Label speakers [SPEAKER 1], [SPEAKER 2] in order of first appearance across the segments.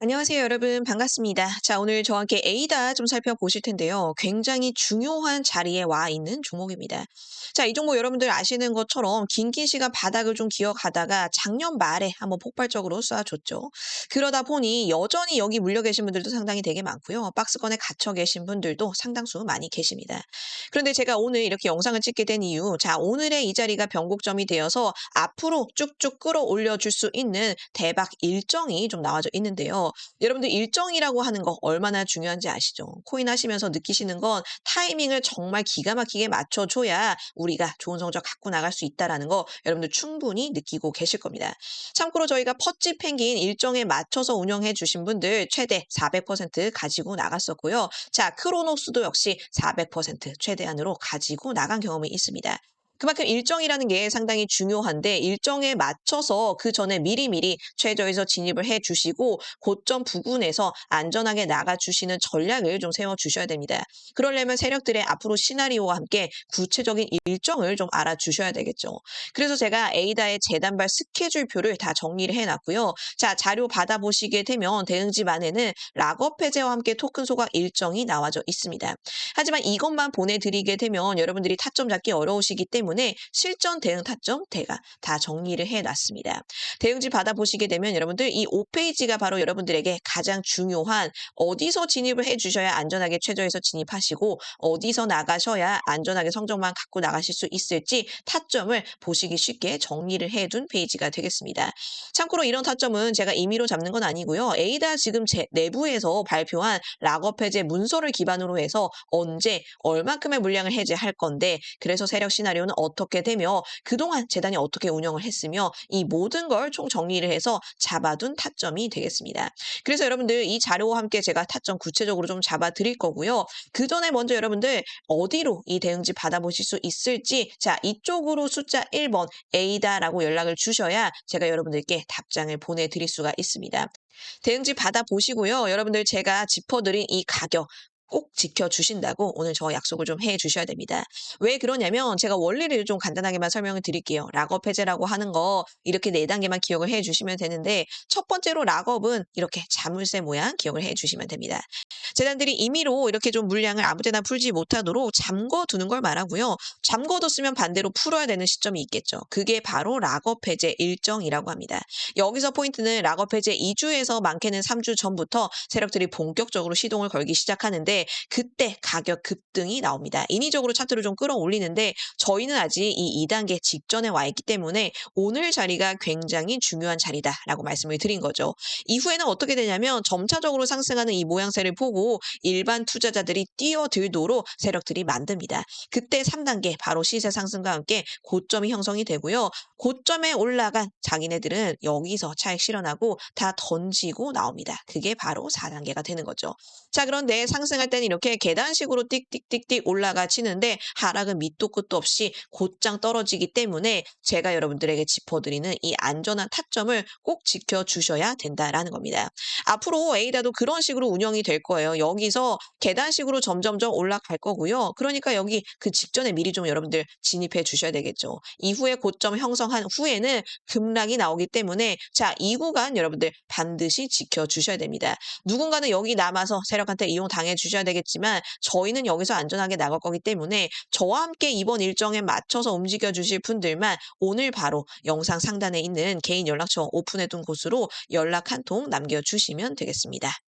[SPEAKER 1] 안녕하세요, 여러분. 반갑습니다. 자, 오늘 저와 함께 에이다 좀 살펴보실 텐데요. 굉장히 중요한 자리에 와 있는 종목입니다. 자, 이 종목 여러분들 아시는 것처럼 긴긴 시간 바닥을 좀 기어가다가 작년 말에 한번 폭발적으로 쏴줬죠. 그러다 보니 여전히 여기 물려 계신 분들도 상당히 되게 많고요. 박스권에 갇혀 계신 분들도 상당수 많이 계십니다. 그런데 제가 오늘 이렇게 영상을 찍게 된 이유, 자, 오늘의 이 자리가 변곡점이 되어서 앞으로 쭉쭉 끌어올려 줄 수 있는 대박 일정이 좀 나와져 있는데요. 여러분들 일정이라고 하는 거 얼마나 중요한지 아시죠? 코인 하시면서 느끼시는 건 타이밍을 정말 기가 막히게 맞춰줘야 우리가 좋은 성적 갖고 나갈 수 있다라는 거 여러분들 충분히 느끼고 계실 겁니다. 참고로 저희가 퍼치 펭귄 일정에 맞춰서 운영해 주신 분들 최대 400% 가지고 나갔었고요. 자, 크로노스도 역시 400% 최대한으로 가지고 나간 경험이 있습니다. 그만큼 일정이라는 게 상당히 중요한데 일정에 맞춰서 그 전에 미리미리 최저에서 진입을 해 주시고 고점 부근에서 안전하게 나가 주시는 전략을 좀 세워 주셔야 됩니다. 그러려면 세력들의 앞으로 시나리오와 함께 구체적인 일정을 좀 알아 주셔야 되겠죠. 그래서 제가 에이다의 재단발 스케줄표를 다 정리를 해 놨고요. 자, 자료 받아 보시게 되면 대응집 안에는 락업 해제와 함께 토큰 소각 일정이 나와져 있습니다. 하지만 이것만 보내 드리게 되면 여러분들이 타점 잡기 어려우시기 때문에 때문에 실전 대응 타점 제가 다 정리를 해놨습니다. 대응지 받아보시게 되면 여러분들 이 5페이지가 바로 여러분들에게 가장 중요한 어디서 진입을 해주셔야 안전하게 최저에서 진입하시고 어디서 나가셔야 안전하게 성적만 갖고 나가실 수 있을지 타점을 보시기 쉽게 정리를 해둔 페이지가 되겠습니다. 참고로 이런 타점은 제가 임의로 잡는 건 아니고요. 에이다 지금 제 내부에서 발표한 락업 해제 문서를 기반으로 해서 언제 얼마큼의 물량을 해제할 건데 그래서 세력 시나리오는 어떻게 되며 그동안 재단이 어떻게 운영을 했으며 이 모든 걸 총 정리를 해서 잡아둔 타점이 되겠습니다. 그래서 여러분들 이 자료와 함께 제가 타점 구체적으로 좀 잡아 드릴 거고요. 그 전에 먼저 여러분들 어디로 이 대응지 받아보실 수 있을지 자 이쪽으로 숫자 1번 A다라고 연락을 주셔야 제가 여러분들께 답장을 보내드릴 수가 있습니다. 대응지 받아보시고요. 여러분들 제가 짚어드린 이 가격 꼭 지켜주신다고 오늘 저 약속을 좀 해 주셔야 됩니다. 왜 그러냐면 제가 원리를 좀 간단하게만 설명을 드릴게요. 락업 해제라고 하는 거 이렇게 네 단계만 기억을 해 주시면 되는데 첫 번째로 락업은 이렇게 자물쇠 모양 기억을 해 주시면 됩니다. 재단들이 임의로 이렇게 좀 물량을 아무 때나 풀지 못하도록 잠궈 두는 걸 말하고요. 잠궈뒀으면 반대로 풀어야 되는 시점이 있겠죠. 그게 바로 락업 해제 일정이라고 합니다. 여기서 포인트는 락업 해제 2주에서 많게는 3주 전부터 세력들이 본격적으로 시동을 걸기 시작하는데 그때 가격 급등이 나옵니다. 인위적으로 차트를 좀 끌어올리는데 저희는 아직 이 2단계 직전에 와 있기 때문에 오늘 자리가 굉장히 중요한 자리다라고 말씀을 드린 거죠. 이후에는 어떻게 되냐면 점차적으로 상승하는 이 모양새를 보고 일반 투자자들이 뛰어들도록 세력들이 만듭니다. 그때 3단계 바로 시세 상승과 함께 고점이 형성이 되고요. 고점에 올라간 자기네들은 여기서 차익 실현하고 다 던지고 나옵니다. 그게 바로 4단계가 되는 거죠. 자, 그런데 상승할 때는 이렇게 계단식으로 띡띡띡띡 올라가 치는데 하락은 밑도 끝도 없이 곧장 떨어지기 때문에 제가 여러분들에게 짚어드리는 이 안전한 타점을 꼭 지켜주셔야 된다라는 겁니다. 앞으로 에이다도 그런 식으로 운영이 될 거예요. 여기서 계단식으로 점점점 올라갈 거고요. 그러니까 여기 그 직전에 미리 좀 여러분들 진입해 주셔야 되겠죠. 이후에 고점 형성한 후에는 급락이 나오기 때문에 자, 이 구간 여러분들 반드시 지켜주셔야 됩니다. 누군가는 여기 남아서 세력한테 이용 당해 주셔야 주셔야 되겠지만 저희는 여기서 안전하게 나갈 거기 때문에 저와 함께 이번 일정에 맞춰서 움직여 주실 분들만 오늘 바로 영상 상단에 있는 개인 연락처 오픈해 둔 곳으로 연락 한 통 남겨주시면 되겠습니다.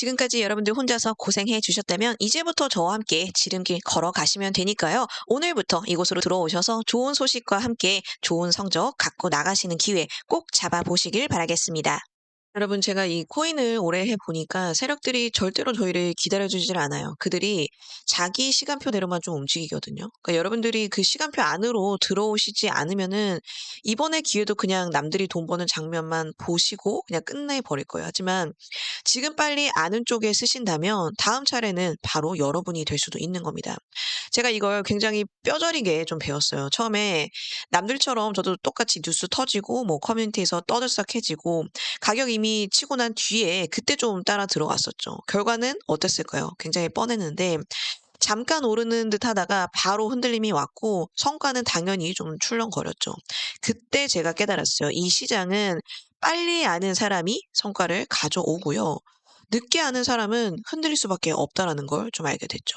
[SPEAKER 1] 지금까지 여러분들 혼자서 고생해 주셨다면 이제부터 저와 함께 지름길 걸어가시면 되니까요. 오늘부터 이곳으로 들어오셔서 좋은 소식과 함께 좋은 성적 갖고 나가시는 기회 꼭 잡아보시길 바라겠습니다. 여러분 제가 이 코인을 오래 해 보니까 세력들이 절대로 저희를 기다려주질 않아요. 그들이 자기 시간표대로만 좀 움직이거든요. 그러니까 여러분들이 그 시간표 안으로 들어오시지 않으면은 이번에 기회도 그냥 남들이 돈 버는 장면만 보시고 그냥 끝내버릴 거예요. 하지만 지금 빨리 아는 쪽에 쓰신다면 다음 차례는 바로 여러분이 될 수도 있는 겁니다. 제가 이걸 굉장히 뼈저리게 좀 배웠어요. 처음에 남들처럼 저도 똑같이 뉴스 터지고 뭐 커뮤니티에서 떠들썩해지고 가격 이미 치고 난 뒤에 그때 좀 따라 들어갔었죠. 결과는 어땠을까요? 굉장히 뻔했는데 잠깐 오르는 듯 하다가 바로 흔들림이 왔고 성과는 당연히 좀 출렁거렸죠. 그때 제가 깨달았어요. 이 시장은 빨리 아는 사람이 성과를 가져오고요. 늦게 아는 사람은 흔들릴 수밖에 없다라는 걸 좀 알게 됐죠.